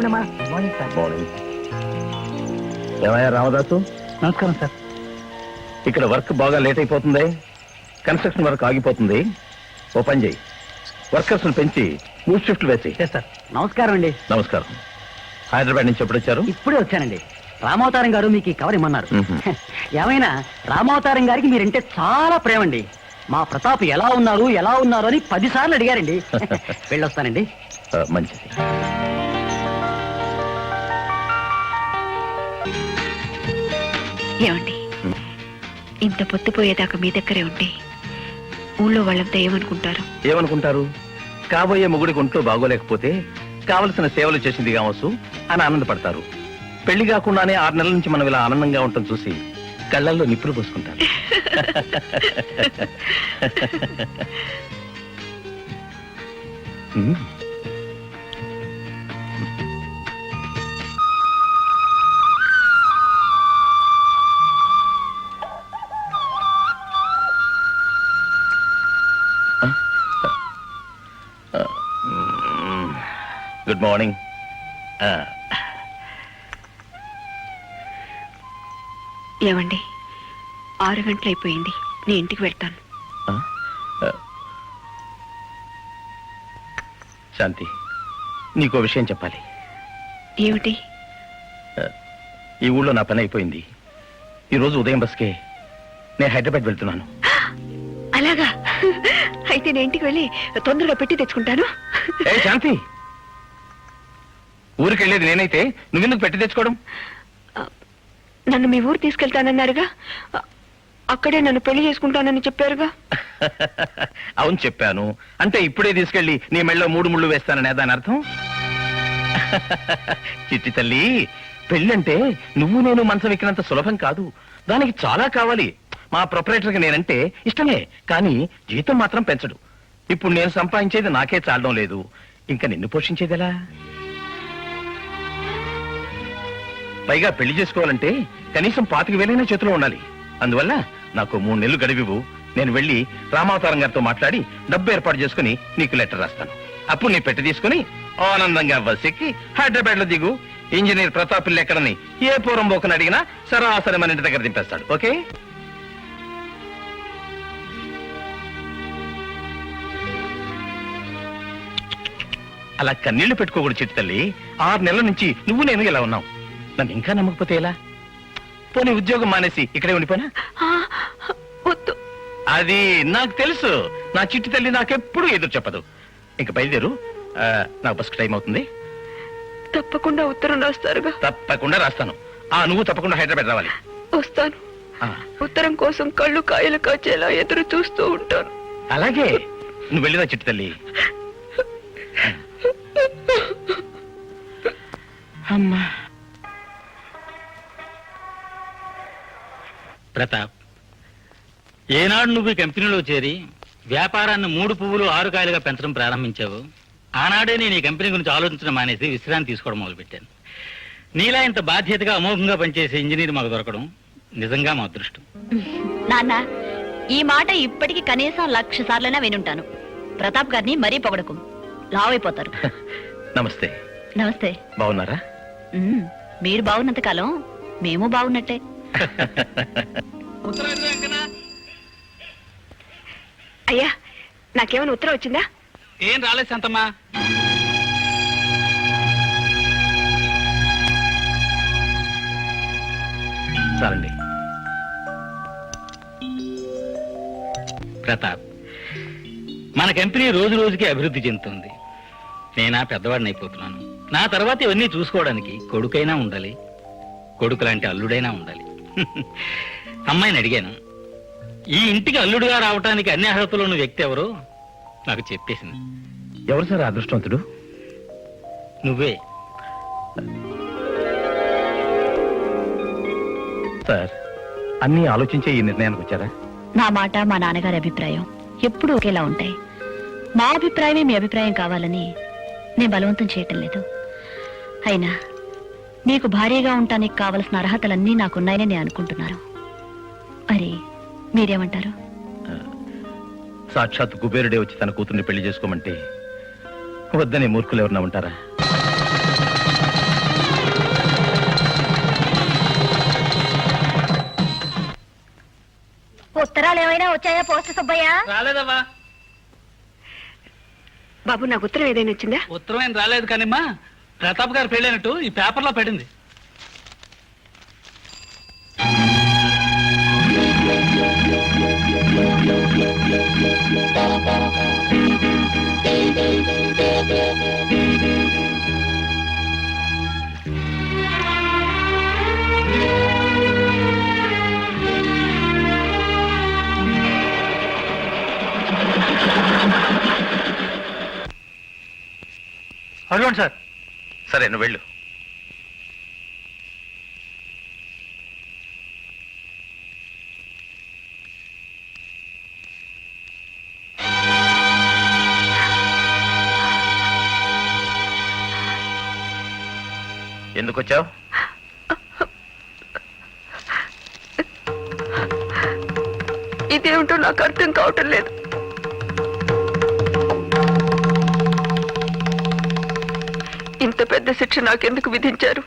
కానివ్వండమ్మా morning sir morning ఏమయ్యా రామదాసు? నమస్కారం sir. ఇక్కడ వర్క్ బాగా లేట్ అయిపోతుంది. కన్స్ట్రక్షన్ వర్క్ ఆగిపోతుంది. ఓ పని చేయి. వర్కర్స్ పెంచి మూడు షిఫ్ట్లు వేసి సార్ నమస్కారం అండి. నమస్కారం. హైదరాబాద్ నుంచి ఎప్పుడు వచ్చారు? ఇప్పుడే వచ్చానండి. రామావతారం గారు మీకు ఈ కవర్ ఇమ్మన్నారు. మ్మ్. ఏమైనా రామావతారం గారికి మీరంటే చాలా ప్రేమ అండి మా ప్రతాప్ ఎలా ఉన్నారు ఎలా ఉన్నారు అని పది సార్లు అడిగారండి. వెళ్ళొస్తానండి. ఆ, మంచిది. ఏమండి? ఇంత పొత్తుపోయేదాకా మీ దగ్గరే ఉంటే ఊళ్ళో వాళ్ళంతా ఏమనుకుంటారు? ఏమనుకుంటారు? కాబోయే మొగుడికి ఒంట్లో బాగోలేకపోతే కావలసిన సేవలు చేసింది కావచ్చు అని ఆనందపడతారు. పెళ్ళి కాకుండానే ఆరు నెలల నుంచి మనం ఇలా ఆనందంగా ఉండటం చూసి కళ్ళల్లో నిప్పులు పోసుకుంటారు. ఉమ్. గుడ్ మార్నింగ్ ఆ, ఏమండి? ఆరు గంటలైపోయింది. నేను ఇంటికి వెళ్తాను. శాంతి నీకో విషయం చెప్పాలి. ఏమిటి? ఈ ఊళ్ళో నా పని అయిపోయింది. ఈరోజు ఉదయం బస్కే నేను హైదరాబాద్ వెళ్తున్నాను. అలాగా? అయితే నేను ఇంటికి వెళ్ళి తొందరగా పెట్టి తెచ్చుకుంటాను. శాంతి! ఊరికి వెళ్ళేది నేనైతే? నువ్వెందుకు పెట్టి తెచ్చుకోవడం? నన్ను మీ ఊరు తీసుకెళ్తానన్నారుగా. అక్కడే నన్ను పెళ్ళి చేసుకుంటానని చెప్పారుగా. అవును చెప్పాను. అంటే ఇప్పుడే తీసుకెళ్ళి నీ మెళ్ళలో మూడు ముళ్ళు వేస్తాననే దాని అర్థం? చిట్టి తల్లి పెళ్ళంటే నువ్వు నేను మనసం ఎక్కినంత సులభం కాదు. దానికి చాలా కావాలి. మా ప్రొపరేటర్కి నేనంటే ఇష్టమే కానీ జీతం మాత్రం పెంచడు. ఇప్పుడు నేను సంపాదించేది నాకే చాలడం లేదు. ఇంకా నిన్ను పోషించేదెలా? పైగా పెళ్ళి చేసుకోవాలంటే కనీసం పాతిక వేలైనా చేతిలో ఉండాలి. అందువల్ల నాకు మూడు నెలలు గడివివు నేను వెళ్ళి రామావతారం గారితో మాట్లాడి డబ్బు ఏర్పాటు చేసుకుని నీకు లెటర్ రాస్తాను. అప్పుడు నీ పెట్టి తీసుకుని ఆనందంగా బస్ ఎక్కి హైదరాబాద్లో దిగు. ఇంజనీర్ ప్రతాప్ ఎక్కడని ఏ పూర్వం బోకని అడిగినా సరాసరి మన ఇంటి దగ్గర దింపేస్తాడు. ఓకే? అలా కన్నీళ్ళు పెట్టుకోకూడదు చిట్టి తల్లి. ఆరు నెలల నుంచి నువ్వు నేను ఇలా ఉన్నావు. నన్ను ఇంకా నమ్మకపోతే ఎలా? పోనీ ఉద్యోగం మానేసి ఇక్కడే వద్దు. అది నాకు తెలుసు. నా చిట్టి తల్లి నాకెప్పుడు ఎదురు చెప్పదు. ఇంక బయలుదేరు. ఆ, నాకు బస్కి టైం అవుతుంది. తప్పకుండా ఉత్తరం రాస్తారుగా. తప్పకుండా రాస్తాను. ఆ నువ్వు తప్పకుండా హైదరాబాద్ రావాలి. వస్తాను. ఆ, ఉత్తరం కోసం కళ్ళు కాయలు కాచేలా ఎదురు చూస్తూ ఉంటాను. అలాగే. నువ్వు వెళ్ళిరా చిట్టి తల్లి. అమ్మా. ప్రతాప్ ఏనాడు నువ్వు కంపెనీలో చేరి వ్యాపారాన్ని మూడు పువ్వులు ఆరు కాయలుగా పెంచడం ప్రారంభించావు. ఆనాడే నేను ఈ కంపెనీ గురించి ఆలోచించడం మానేసి విశ్రాంతి తీసుకోవడం మొదలుపెట్టాను. నీలా ఇంత బాధ్యతగా అమోఘంగా పనిచేసే ఇంజనీర్ మాకు దొరకడం నిజంగా మా అదృష్టం. నాన్న ఈ మాట ఇప్పటికి కనీసం లక్ష సార్లైనా వినుంటాను. ప్రతాప్ గారిని మరీ పొగడకు. లావైపోతారు. నమస్తే. నమస్తే. బాగున్నారా? మీరు బాగున్నంత కాలం మేము బాగున్నట్టే. అయ్యా నాకేమైనా ఉత్తరం వచ్చిందా? ఏం రాలేదు సంతమ్మా చాలండి. ప్రతాప్ మన కంపెనీ రోజు రోజుకి అభివృద్ధి చెందుతుంది. నేనా పెద్దవాడిని అయిపోతున్నాను. నా తర్వాత ఇవన్నీ చూసుకోవడానికి కొడుకైనా ఉండాలి. కొడుకు లాంటి అల్లుడైనా ఉండాలి. అమ్మాయిని అడిగాను. ఈ ఇంటికి అల్లుడుగా రావటానికి అన్ని అర్హతలు ఉన్న వ్యక్తి ఎవరో? నాకు చెప్పేసింది. ఎవరు సార్ అదృష్టవంతుడు? నువ్వే. సార్ అన్ని ఆలోచించే ఈ నిర్ణయానికి వచ్చారా? నా మాట మా నాన్నగారి అభిప్రాయం ఎప్పుడూ ఒకేలా ఉంటాయి. మా అభిప్రాయమే మీ అభిప్రాయం కావాలని నేను బలవంతం చేయటం లేదు. అయినా నీకు భారీగా ఉండటానికి కావలసిన అర్హతలన్నీ నాకున్నాయని నేను అనుకుంటున్నాను. అరే మీరేమంటారు? సాక్షాత్ కుబేరుడే వచ్చి తన కూతుర్ని పెళ్ళి చేసుకోమంటే వద్దనే మూర్ఖులు ఎవరన్నా ఉంటారా? ఉత్తరాలు ఏమైనా వచ్చాయా? పోస్ట్ సుబ్బయ్య? రాలేదమ్మా బాబు నాకు ఉత్తరం ఏదైనా వచ్చిందా? ఉత్తరం ఏం రాలేదు కానీ ప్రతాప్ గారు పెళ్ళైనట్టు ఈ పేపర్లో పడింది. అడగండి సార్. సరే నువ్వు వెళ్ళు. ఎందుకు వచ్చావు ఇదేమిటో నాకు అర్థం కావటం లేదు. పెద్ద శిక్ష నాకెందుకు విధించారు?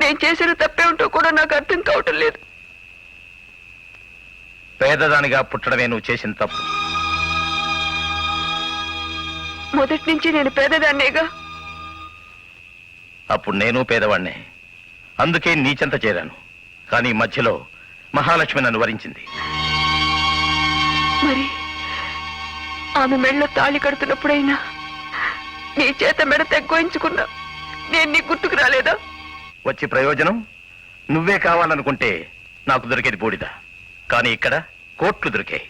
నేను చేసిన తప్పేమిటో కూడా నాకు అర్థం కావటం లేదు. పేదదానిగా పుట్టడమే నువ్వు చేసిన తప్పు. మొదటి నుంచి నేను పేదదాన్నేగా? అప్పుడు నేను పేదవాణ్ణే. అందుకే నీచెంత చేరాను. కానీ మధ్యలో మహాలక్ష్మి నన్ను వరించింది. మరి ఆమె మెళ్ళ తాళి కడుతున్నప్పుడైనా నీ చేత మెడ తెగ్గోయించుకున్నా. నేను నీ గుర్తుకు రాలేదా? వచ్చి ప్రయోజనం? నువ్వే కావాలనుకుంటే నాకు దొరికేది బూడిద. కానీ ఇక్కడ కోట్లు దొరికాయి.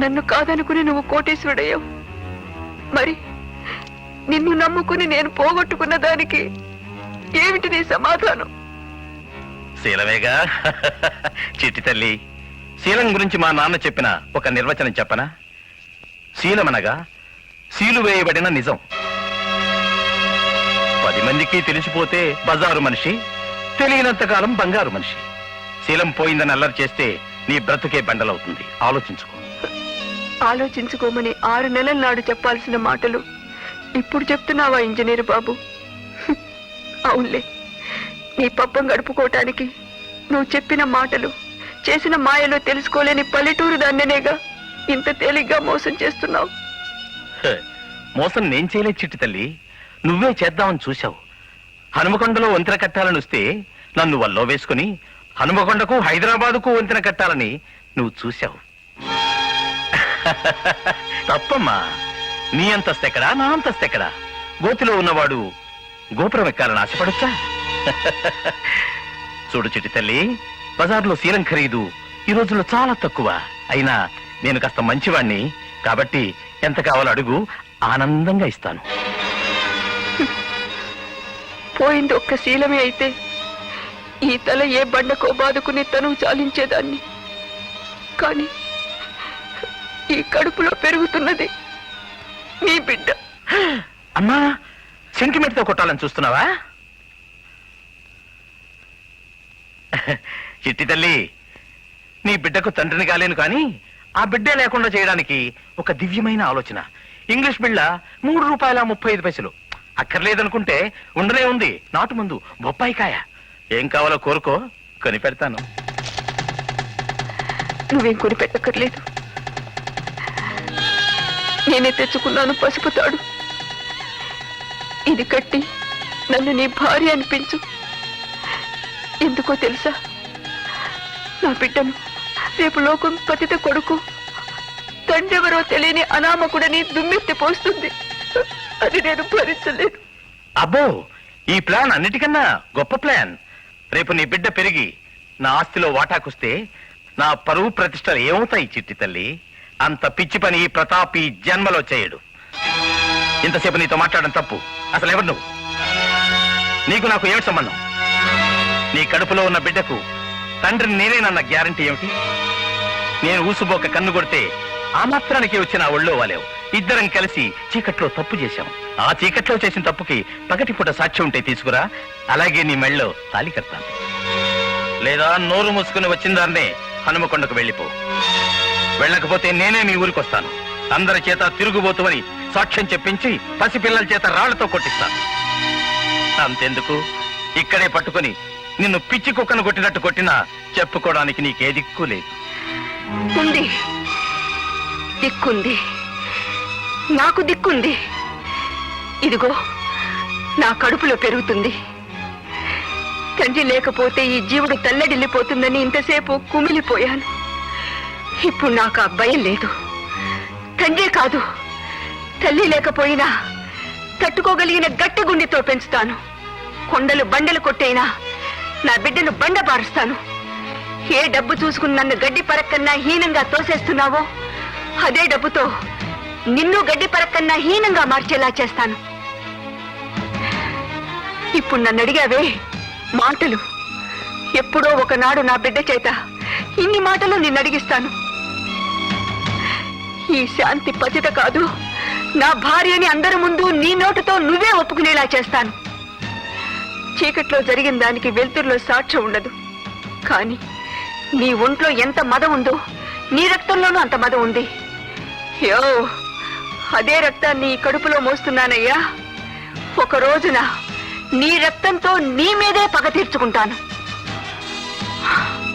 నన్ను కాదనుకుని నువ్వు కోటేశ్వరుడయ్యావు. మరి నిన్ను నమ్ముకుని నేను పోగొట్టుకున్న దానికి ఏమిటి నీ సమాధానం? శీలమేగా? చిట్టి తల్లి శీలం గురించి మా నాన్న చెప్పిన ఒక నిర్వచనం చెప్పనా? శీలమనగా సీలు వేయబడిన నిజం. పది మందికి తెలిసిపోతే బజారు మనిషి తెలియనంతకాలం బంగారు మనిషి. శీలం పోయిందని అల్లరి చేస్తే నీ బ్రతుకే బండలవుతుంది. ఆలోచించుకో. ఆలోచించుకోమని ఆరు నెలల నాడు చెప్పాల్సిన మాటలు. ఇప్పుడు చెప్తున్నావా ఇంజనీర్ బాబు? అవునులే. నీ పప్పం గడుపుకోవటానికి నువ్వు చెప్పిన మాటలు చేసిన మాయలో తెలుసుకోలేని పల్లెటూరు దాన్నేగా ఇంత తేలిగ్గా మోసం చేస్తున్నావు. మోసం నేను చేయలేదు చిట్టి తల్లి. నువ్వే చేద్దామని చూశావు. హనుమకొండలో వంతెన కట్టాలని వస్తే నన్ను వల్లో వేసుకుని హనుమకొండకు హైదరాబాదుకు వంతెన కట్టాలని నువ్వు చూశావు. తప్పమ్మా. నీ అంతస్తెక్కడా నా అంతస్తెక్కడా గోతిలో ఉన్నవాడు గోపురం ఎక్కాలని ఆశపడొచ్చా? చూడు చిట్టి తల్లి బజార్లో శీలం ఖరీదు ఈ రోజుల్లో చాలా తక్కువ. అయినా నేను కాస్త మంచివాణ్ణి. కాబట్టి ఎంత కావాలో అడుగు ఆనందంగా ఇస్తాను. పోయింది ఒక్క శీలమే అయితే ఈ తల ఏ బండకో బాదుకుని తను చాలించేదాన్ని కానీ ఈ కడుపులో పెరుగుతున్నది నీ బిడ్డ. అమ్మా సెంటిమెంట్తో కొట్టాలని చూస్తున్నావా? చిట్టి తల్లి నీ బిడ్డకు తండ్రిని కాలేను కానీ ఆ బిడ్డే లేకుండా చేయడానికి ఒక దివ్యమైన ఆలోచన. ఇంగ్లీష్ బిళ్ళ మూడు రూపాయల ముప్పై ఐదు పైసలు. అక్కర్లేదనుకుంటే ఉండనే ఉంది. నాటు ముందు బొప్పాయికాయ ఏం కావాలో కోరుకో కనిపెడతాను. నువ్వేం కొని పెట్టక్కర్లేదు నేనే తెచ్చుకున్నాను పసుపు తాడు. ఇది కట్టి నన్ను నీ భార్య అనిపించు. ఎందుకో తెలుసా? నా బిడ్డను రేపు లోకం పతిత కొడుకు. తండ్రెవరో తెలియని అనామకుడని దుమ్మెత్తి పోస్తుంది. అది నేను భరించలేను. అబ్బో ఈ ప్లాన్ అన్నిటికన్నా గొప్ప ప్లాన్. రేపు నీ బిడ్డ పెరిగి నా ఆస్తిలో వాటాకొస్తే నా పరువు ప్రతిష్టలు ఏమవుతాయి చిట్టి తల్లి? అంత పిచ్చి పని ఈ ప్రతాప్ ఈ జన్మలో చేయడు. ఇంతసేపు నీతో మాట్లాడడం తప్పు. అసలు ఎవరు నువ్వు? నీకు నాకు ఏమిటి సంబంధం? నీ కడుపులో ఉన్న బిడ్డకు తండ్రిని నేనేనన్న గ్యారంటీ ఏమిటి? నేను ఊసుబోక కన్ను కొడితే ఆ మాత్రానికి వచ్చిన ఒళ్ళో వాలేవు. ఇద్దరం కలిసి చీకట్లో తప్పు చేశాం. ఆ చీకట్లో చేసిన తప్పుకి పగటిపూట సాక్ష్యం ఉంటే తీసుకురా. అలాగే నీ మెళ్ళో తాలి కడతాను. లేదా నోరు మూసుకుని వచ్చిన దాన్నే హనుమకొండకు వెళ్ళిపో. వెళ్ళకపోతే నేనే మీ ఊరికి వస్తాను. అందరి చేత తిరుగుబోతుమని సాక్ష్యం చెప్పించి పసిపిల్లల చేత రాళ్ళతో కొట్టిస్తాను. అంతెందుకు? ఇక్కడే పట్టుకొని నిన్ను పిచ్చి కుక్కను కొట్టినట్టు కొట్టినా చెప్పుకోవడానికి నీకే దిక్కు లేదు. ఉంది. దిక్కుంది. నాకు దిక్కుంది. ఇదిగో నా కడుపులో పెరుగుతుంది. తండ్రి లేకపోతే ఈ జీవుడు తల్లడిల్లిపోతుందని ఇంతసేపు కుమిలిపోయాను. ఇప్పుడు నాకు ఆ భయం లేదు. తండ్రి కాదు. తల్లి లేకపోయినా తట్టుకోగలిగిన గట్టి గుండెతో పెంచుతాను. కొండలు బండలు కొట్టైనా నా బిడ్డను బండ పారుస్తాను ఏ డబ్బు చూసుకుని నన్ను గడ్డి పరక్కన్నా హీనంగా తోసేస్తున్నావో అదే డబ్బుతో నిన్ను గడ్డి పరక్కన్నా హీనంగా మార్చేలా చేస్తాను. ఇప్పుడు నన్ను అడిగావే మాటలు. ఎప్పుడో ఒకనాడు నా బిడ్డ చేత ఇన్ని మాటలు నిన్ను అడిగిస్తాను. ఈ శాంతి పతిత కాదు నా భార్యని అందరి ముందు నీ నోటుతో నువ్వే ఒప్పుకునేలా చేస్తాను. చీకట్లో జరిగిన దానికి వెలుతురులో సాక్ష్యం ఉండదు. కానీ నీ ఒంట్లో ఎంత మదం ఉందో నీ రక్తంలోనూ అంత మదం ఉంది. యో అదే రక్తాన్ని కడుపులో మోస్తున్నానయ్యా. ఒక రోజున నీ రక్తంతో నీ మీదే పగ తీర్చుకుంటాను.